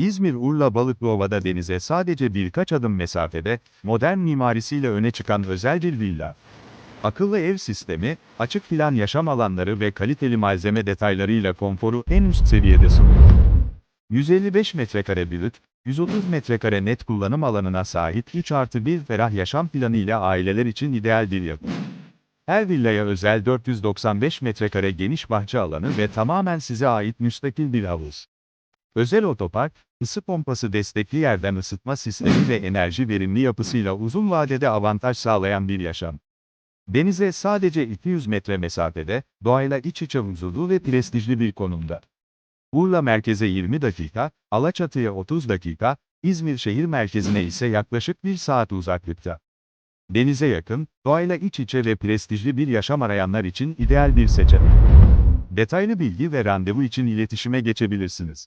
İzmir Urla Balıklıova'da denize sadece birkaç adım mesafede, modern mimarisiyle öne çıkan özel bir villa. Akıllı ev sistemi, açık plan yaşam alanları ve kaliteli malzeme detaylarıyla konforu en üst seviyede sunuyor. 155 metrekare brüt, 130 metrekare net kullanım alanına sahip 3 artı 1 ferah yaşam planı ile aileler için ideal bir yapı. Her villaya özel 495 metrekare geniş bahçe alanı ve tamamen size ait müstakil bir havuz. Özel otopark, ısı pompası destekli yerden ısıtma sistemi ve enerji verimli yapısıyla uzun vadede avantaj sağlayan bir yaşam. Denize sadece 200 metre mesafede, doğayla iç içe huzurlu ve prestijli bir konumda. Urla merkeze 20 dakika, Alaçatı'ya 30 dakika, İzmir şehir merkezine ise yaklaşık 1 saat uzaklıkta. Denize yakın, doğayla iç içe ve prestijli bir yaşam arayanlar için ideal bir seçenek. Detaylı bilgi ve randevu için iletişime geçebilirsiniz.